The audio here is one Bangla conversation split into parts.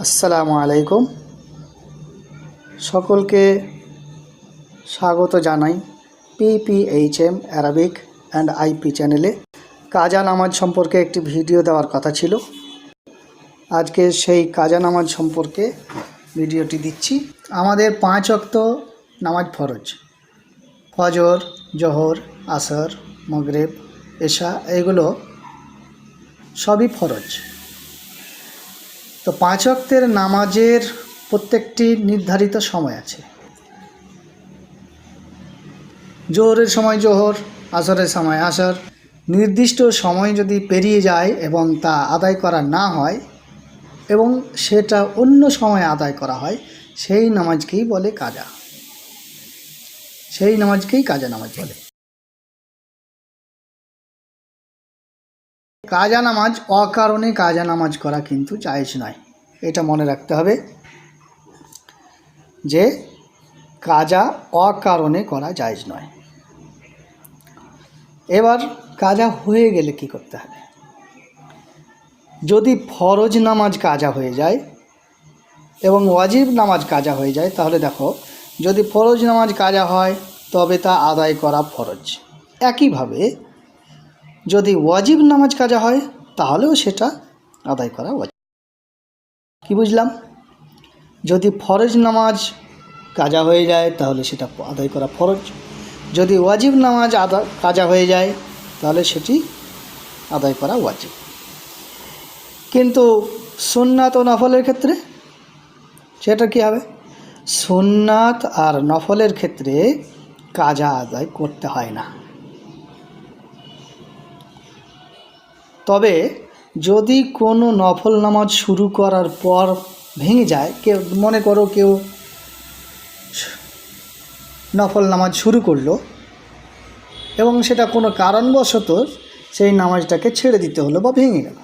আসসালামু আলাইকুম। সকলকে স্বাগত জানাই পিপিএইচএম অ্যারাবিক অ্যান্ড আইপি চ্যানেলে কাজা নামাজ সম্পর্কে একটি ভিডিও দেওয়ার কথা ছিল। আজকে সেই কাজা নামাজ সম্পর্কে ভিডিওটি দিচ্ছি। আমাদের পাঁচ অক্ত নামাজ ফরজ। ফজর, জোহর, আসর, মগরেব, এশা, এগুলো সবই ফরজ। তো পাঁচ অক্তের নামাজের প্রত্যেকটি নির্ধারিত সময় আছে। জোহরের সময় জোহর, আসরের সময় আসর। নির্দিষ্ট সময় যদি পেরিয়ে যায় এবং তা আদায় করা না হয় এবং সেটা অন্য সময় আদায় করা হয়, সেই নামাজকেই বলে কাজা। সেই নামাজকেই কাজা নামাজ বলে। কাজা নামাজ, অকারণে কাজা নামাজ করা কিন্তু জায়েজ নয়। এটা মনে রাখতে হবে যে কাজা অকারণে করা জায়েজ নয়। এবার কাজা হয়ে গেলে কি করতে হবে? যদি ফরজ নামাজ কাজা হয়ে যায় এবং ওয়াজিব নামাজ কাজা হয়ে যায়, তাহলে দেখো যদি ফরজ নামাজ কাজা হয়, তবে তা আদায় করা ফরজ। একইভাবে যদি ওয়াজিব নামাজ কাজা হয়, তাহলেও সেটা আদায় করা ওয়াজিব। কি বুঝলাম? যদি ফরজ নামাজ কাজা হয়ে যায়, তাহলে সেটা আদায় করা ফরজ। যদি ওয়াজিব নামাজ আদা, কাজা হয়ে যায়, তাহলে সেটি আদায় করা ওয়াজিব। কিন্তু সুন্নাত ও নফলের ক্ষেত্রে সেটা কী হবে? সুন্নাত আর নফলের ক্ষেত্রে কাজা আদায় করতে হয় না। তবে যদি কোনো নফল নামাজ শুরু করার পর ভেঙে যায়, কেউ, মনে করো কেউ নফল নামাজ শুরু করল এবং সেটা কোনো কারণবশত সেই নামাজটাকে ছেড়ে দিতে হলো বা ভেঙে গেল,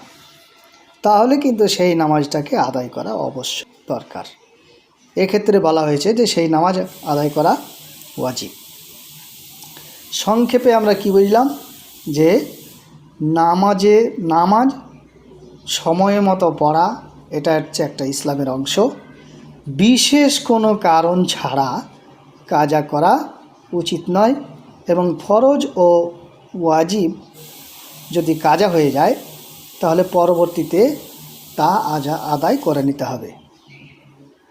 তাহলে কিন্তু সেই নামাজটাকে আদায় করা অবশ্যই দরকার। এক্ষেত্রে বলা হয়েছে যে সেই নামাজ আদায় করা ওয়াজিব। সংক্ষেপে আমরা কি বুঝলাম? যে নামাজে নামাজ সময় মতো পড়া, এটা হচ্ছে একটা ইসলামের অংশ। বিশেষ কোনো কারণ ছাড়া কাজা করা উচিত নয় এবং ফরজ ও ওয়াজিব যদি কাজা হয়ে যায়, তাহলে পরবর্তীতে তা আজা আদায় করে নিতে হবে।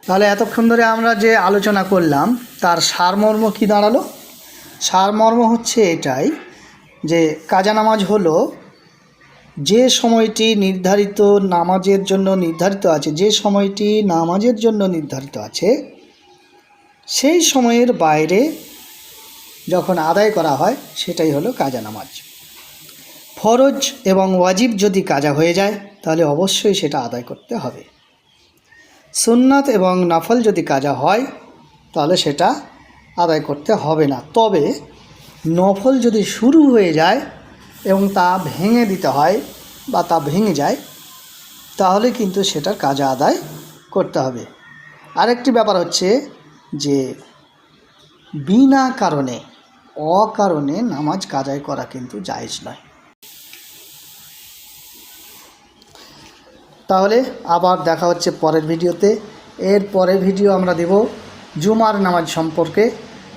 তাহলে এতক্ষণ ধরে আমরা যে আলোচনা করলাম, তার সারমর্ম কী দাঁড়াল? সারমর্ম হচ্ছে এটাই যে কাজা নামাজ হলো, যে সময়টি নির্ধারিত নামাজের জন্য নির্ধারিত আছে, যে সময়টি নামাজের জন্য নির্ধারিত আছে, সেই সময়ের বাইরে যখন আদায় করা হয়, সেটাই হলো কাজা নামাজ। ফরজ এবং ওয়াজিব যদি কাজা হয়ে যায়, তাহলে অবশ্যই সেটা আদায় করতে হবে। সুন্নাত এবং নাফল যদি কাজা হয়, তাহলে সেটা আদায় করতে হবে না। তবে নফল যদি শুরু হয়ে যায় এবং তা ভেঙে দিতে হয় বা তা ভেঙে যায়, তাহলে কিন্তু সেটার কাজা আদায় করতে হবে। আরেকটি ব্যাপার হচ্ছে যে, বিনা কারণে, অকারণে নামাজ কাজায় করা কিন্তু জায়েজ নয়। তাহলে আবার দেখা হচ্ছে পরের ভিডিওতে। এর পরের ভিডিও আমরা দেব জুমার নামাজ সম্পর্কে,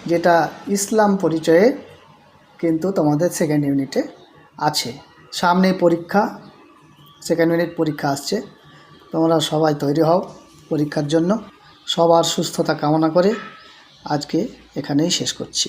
যেটা ইসলাম পরিচয়ে কিন্তু তোমাদের সেকেন্ড ইউনিটে আছে। সামনে পরীক্ষা সেকেন্ড ইউনিট পরীক্ষা আসছে। তোমরা সবাই তৈরি হও পরীক্ষার জন্য। সবার সুস্থতা কামনা করে আজকে এখানেই শেষ করছি।